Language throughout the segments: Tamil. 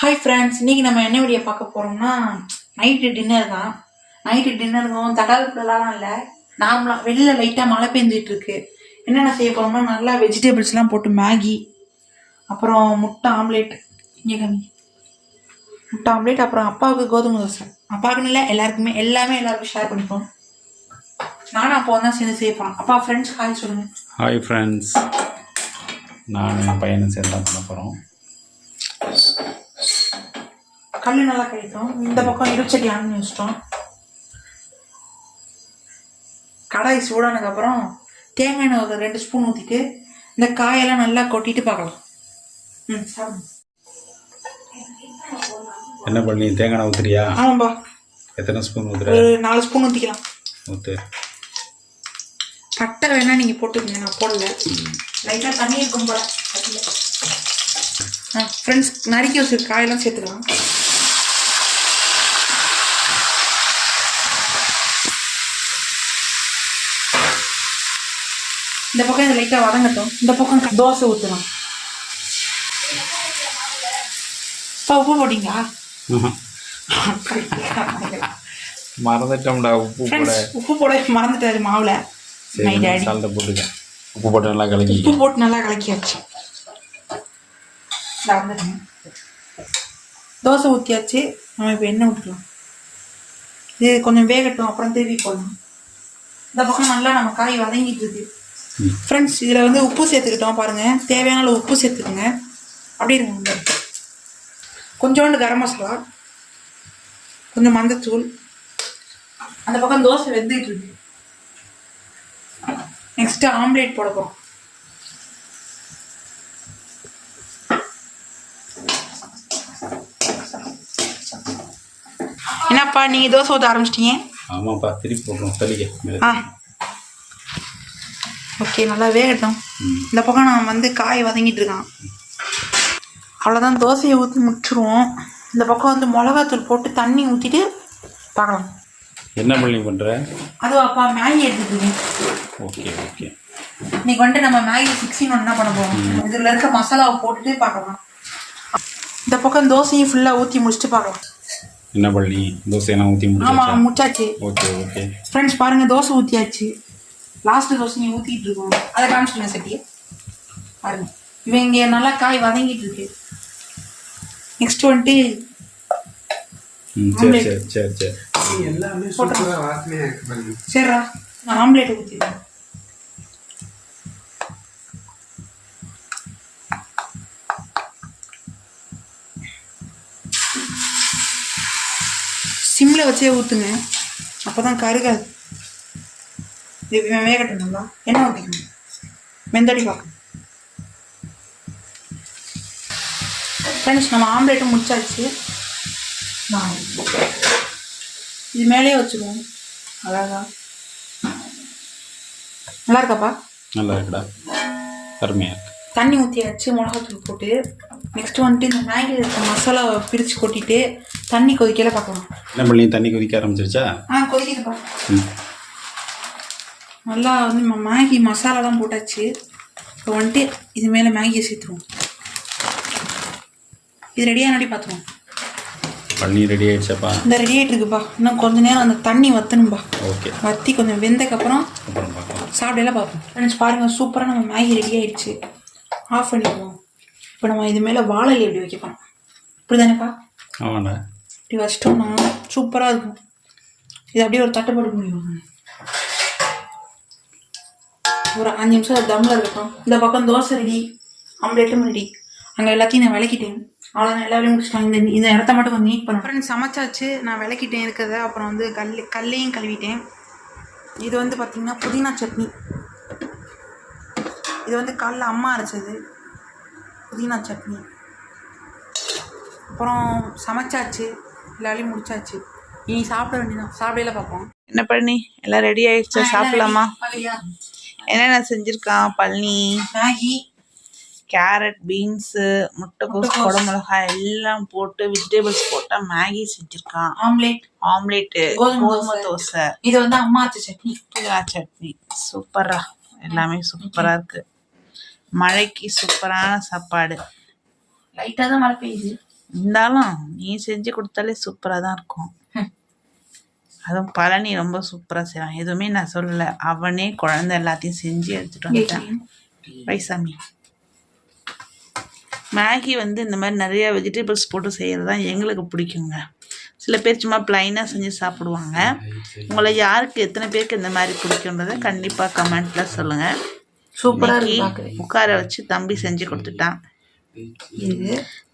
ஹாய் ஃப்ரெண்ட்ஸ் இன்றைக்கி நம்ம என்ன வீடியோ பார்க்க போகிறோம்னா நைட்டு டின்னர் தான். நைட்டு டின்னருக்கும் தடால்குள்ளலாம் இல்லை. நார்மலாக வெளியில் லைட்டாக மழை பெஞ்சிட்டு இருக்கு. என்னென்ன செய்ய போகிறோம்னா நல்லா வெஜிடபிள்ஸ்லாம் போட்டு மேகி அப்புறம் முட்டை ஆம்லேட் இங்கே கம்மி. முட்டை ஆம்லேட் அப்புறம் அப்பாவுக்கு கோதுமை தோசை. அப்பாவுக்குன்னு இல்லை எல்லாருக்குமே எல்லாமே எல்லாருக்கும் ஷேர் பண்ணிப்போம். நானும் அப்போ தான் சேர்ந்து செய்ய போகிறோம் அப்பா ஃப்ரெண்ட்ஸ் ஹாய் சொல்லுங்கள் ஹாய் ஃப்ரெண்ட்ஸ் நான் என் பையனும் சேர்ந்து தான் பண்ண போகிறோம் கல் நல்லா கிடைக்கும். இந்த பக்கம் இருச்சட்டி ஆன் வச்சிட்டோம் கடாய் சூடானதுக்கப்புறம் தேங்காய் எண்ணெய் ஒரு ரெண்டு ஸ்பூன் ஊற்றிட்டு இந்த காயெல்லாம் நல்லா கொட்டிட்டு பார்க்கலாம். ம் என்ன பண்ணி தேங்காய் எண்ணெய் ஊற்றுறியா ஆமாம்பா. எத்தனை ஸ்பூன் ஊற்றுற ஒரு நாலு ஸ்பூன் ஊற்றிக்கலாம் ஊற்று பட்டை வேணா நீங்கள் போட்டுக்கங்க நான் போடல. லைட்டாக தண்ணி இருக்கும் போல. ஃப்ரெண்ட்ஸ் நறுக்கி வச்சிருக்க காயெல்லாம் சேர்த்துக்கலாம். இந்த பக்கம் இது லைட்டாக வதங்கட்டும். இந்த பக்கம் தோசை ஊற்றலாம் இப்போ உப்பு போட்டிங்களா? மறந்துட்டோம்டா உப்பு போட. உப்பு போட மறந்துட்டாரு மாவுல. சால்ட்டை போட்டுக்க. உப்பு போட்டு நல்லா கலக்கி உப்பு போட்டு நல்லா கலக்கியாச்சு. தோசை ஊற்றியாச்சு நம்ம இப்போ எண்ணெய் ஊற்றிக்கலாம் இது கொஞ்சம் வேகட்டும் அப்புறம் திருப்பி போடணும். இந்த பக்கம் நல்லா நம்ம காய் வதங்கிட்டு இருக்கு. ஃப்ரெண்ட்ஸ் இதில் வந்து உப்பு சேர்த்துக்கிட்டோம் பாருங்க. தேவையான அளவு உப்பு சேர்த்துக்கோங்க. அப்படி இந்த. கொஞ்சோண்டு கரம் மசாலா. கொஞ்சம் மஞ்சத்தூள். அந்த பக்கம் தோசை வெந்துட்டு இருக்கு. நெக்ஸ்ட் ஆம்லேட் போட போகிறோம் என்னப்பா நீங்கள் தோசை ஊற்ற ஆரம்பிச்சிட்டீங்க? ஆமாப்பா திருப்பி போடுறோம் மேலே ஆ. ஓகே நல்லா வேகட்டும். இந்த பக்கம் நான் வந்து காய் வதங்கிட்டு இருக்கான். அவ்வளோதான் தோசையை ஊற்றி முடிச்சிருவோம். இந்த பக்கம் வந்து மிளகாத்தூள் போட்டு தண்ணி ஊற்றிட்டு பார்க்கலாம். என்ன பண்ணி பண்ணுற அதுவும் அப்பா மேகி எடுத்துக்கிங்க ஓகே ஓகே. இன்னைக்கு வந்துட்டு நம்ம மேகி சிக்ஸ்டின் ஒன்று என்ன பண்ண போகிறோம் இதில் இருக்க மசாலாவை போட்டுட்டு பார்க்கலாம் இந்த பக்கம் தோசையும் ஃபுல்லாக ஊற்றி முடிச்சுட்டு பார்க்கலாம். என்ன பண்ணி தோசையெல்லாம் ஊற்றி ஆமாம் முடிச்சாச்சா. Okay okay. ஃப்ரெண்ட்ஸ் பாருங்க தோசை ஊற்றியாச்சு லாஸ்ட் தோசையும் ஊற்றிட்டு இருக்கோம். அதை காமிச்சிடுங்க சட்டியை பாருங்க. இவன் இங்கே நல்லா காய் வதங்கிட்டு இருக்கு. நெக்ஸ்ட் வந்துட்டு ம் சரி சரி சரி சரி. எல்லாமே சூப்பரா வாசனையா இருக்கு பாருங்க. சரிடா. நான் ஆம்லேட் ஊற்றிடுறேன் சிம்மில் வச்சே ஊற்றுங்க அப்போ தான் கருகாது. இது வேகட்டும் நல்லா என்ன ஊற்றிக்கணும் வெந்தடி பார்க்கணும் ஃப்ரெண்ட்ஸ் நம்ம ஆம்லேட்டும் முடிச்சாச்சு. இது மேலேயே வச்சுக்குவோம் அழகா. நல்லா இருக்காப்பா நல்லா இருக்குடா அருமையாக இருக்கு. தண்ணி ஊற்றியாச்சு மிளகாத்தூள் போட்டு. நெக்ஸ்ட் வந்துட்டு இந்த மேகி இருக்க மசாலாவை பிரித்து கொட்டிட்டு தண்ணி கொதிக்கல பார்க்கலாம் என்ன பண்ணி தண்ணி கொதிக்க ஆரம்பிச்சிருச்சா? ஆ கொதிக்குதுப்பா. ம். நல்லா வந்து மேகி மசாலாலாம் போட்டாச்சு. இப்போ வந்துட்டு இது மேலே மேகியை சேர்த்துருவோம். இது ரெடியானடி பார்த்துருவோம் பண்ணி ரெடி ஆயிடுச்சாப்பா. இந்த ரெடி ஆகிட்டு இருக்குப்பா. இன்னும் கொஞ்ச நேரம் அந்த தண்ணி வத்தணும்பா. ஓகே. வத்தி கொஞ்சம் வெந்தக்கப்புறம் அப்புறம் பார்க்கலாம். சாப்பிடலாம் பார்ப்போம். ஃப்ரெண்ட்ஸ் பாருங்கள் சூப்பராக நம்ம மேகி ரெடி ஆயிடுச்சு. ஆஃப் பண்ணிடுவோம். இப்போ நம்ம இது மேலே வாழை எப்படி வைக்க போகிறோம் இப்படி தானேப்பா ஆமாண்டா இப்படி வச்சிட்டோம்னா சூப்பராக இருக்கும். இது அப்படியே ஒரு தட்டுப்பாடு முடியும் ஒரு அஞ்சு நிமிஷம் அது தம்மில் இருக்கட்டும். இந்த பக்கம் தோசை ரெடி ஆம்லேட்டும் ரெடி அங்கே எல்லாத்தையும் நான் விளக்கிட்டேன். அவ்வளோதான் எல்லா வேலையும் முடிச்சிட்டாங்க இந்த இந்த இடத்த மட்டும் கொஞ்சம் நீட் பண்ண ஃப்ரெண்ட்ஸ் சமைச்சாச்சு. நான் விளக்கிட்டேன் இருக்கிறத. அப்புறம் வந்து கல் கல்லையும் கழுவிட்டேன். இது வந்து பார்த்திங்கன்னா புதினா சட்னி. இது வந்து காலைல அம்மா அரைச்சது. புதினா சட்னி. அப்புறம் சமைச்சாச்சு. எல்லாரையும் முடிச்சாச்சு. இனி சாப்பிட வேண்டியதான் சாப்பிடையில பார்ப்போம். என்ன பண்ணி? எல்லாம் ரெடி ஆயிடுச்சா? சாப்பிடலாமா? என்னென்ன செஞ்சிருக்கான் பழனி மேகி கேரட் பீன்ஸு முட்டைக்கோஸ் குடமிளகாய் எல்லாம் போட்டு வெஜிடபிள்ஸ் போட்டா மேகி செஞ்சிருக்கான் ஆம்லேட். ஆம்லேட்டு கோதுமை தோசை. இது வந்து அம்மா சட்னி. புதினா சட்னி. சூப்பரா எல்லாமே சூப்பரா இருக்கு. மழைக்கு சூப்பரான சாப்பாடு. லைட்டாக தான் மழை பெய்யுது. இருந்தாலும் நீ செஞ்சு கொடுத்தாலே சூப்பராக தான் இருக்கும். அதுவும் பழனி ரொம்ப சூப்பராக செய்வான் எதுவுமே நான் சொல்லலை. அவனே குழந்தை எல்லாத்தையும் செஞ்சு எடுத்துட்டு வந்துட்டான் வைசாமி மேகி வந்து இந்த மாதிரி நிறைய வெஜிடபிள்ஸ் போட்டு செய்கிறது தான் எங்களுக்கு பிடிக்குங்க. சில பேர் சும்மா ப்ளைனாக செஞ்சு சாப்பிடுவாங்க. உங்களை யாருக்கு எத்தனை பேருக்கு இந்த மாதிரி பிடிக்குன்றதை கண்டிப்பாக கமெண்ட்டில் சொல்லுங்கள் சூப்பரா இருக்கு இன்னைக்கு பாக்குறேன் உட்கார வச்சு தம்பி செஞ்சு கொடுத்துட்டான்.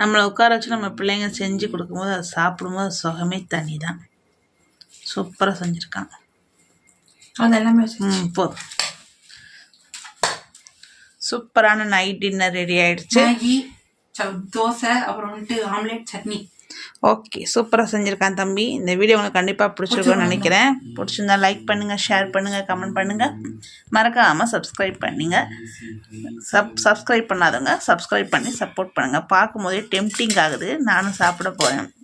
நம்மளை உட்கார வச்சு நம்ம பிள்ளைங்க செஞ்சு கொடுக்கும்போது அதை சாப்பிடும்போது அது சுகமே தனி தான் சூப்பராக செஞ்சுருக்கான் அது எல்லாமே ம் போதும். சூப்பரான நைட் டின்னர் ரெடி ஆயிடுச்சு. மேகி தோசை அப்புறம் வந்துட்டு ஆம்லெட் சட்னி. ஓகே சூப்பராக செஞ்சுருக்கான் தம்பி. இந்த வீடியோ உங்களுக்கு கண்டிப்பாக பிடிச்சிருக்கும்னு நினைக்கிறேன். பிடிச்சிருந்தா லைக் பண்ணுங்கள் ஷேர் பண்ணுங்கள் கமெண்ட் பண்ணுங்கள் மறக்காமல் சப்ஸ்கிரைப் பண்ணுங்க. சப் சப்ஸ்கிரைப் பண்ணாதவங்க சப்ஸ்கிரைப் பண்ணி சப்போர்ட் பண்ணுங்கள் பார்க்கும்போதே டெம்டிங் ஆகுது. நானும் சாப்பிட போகிறேன்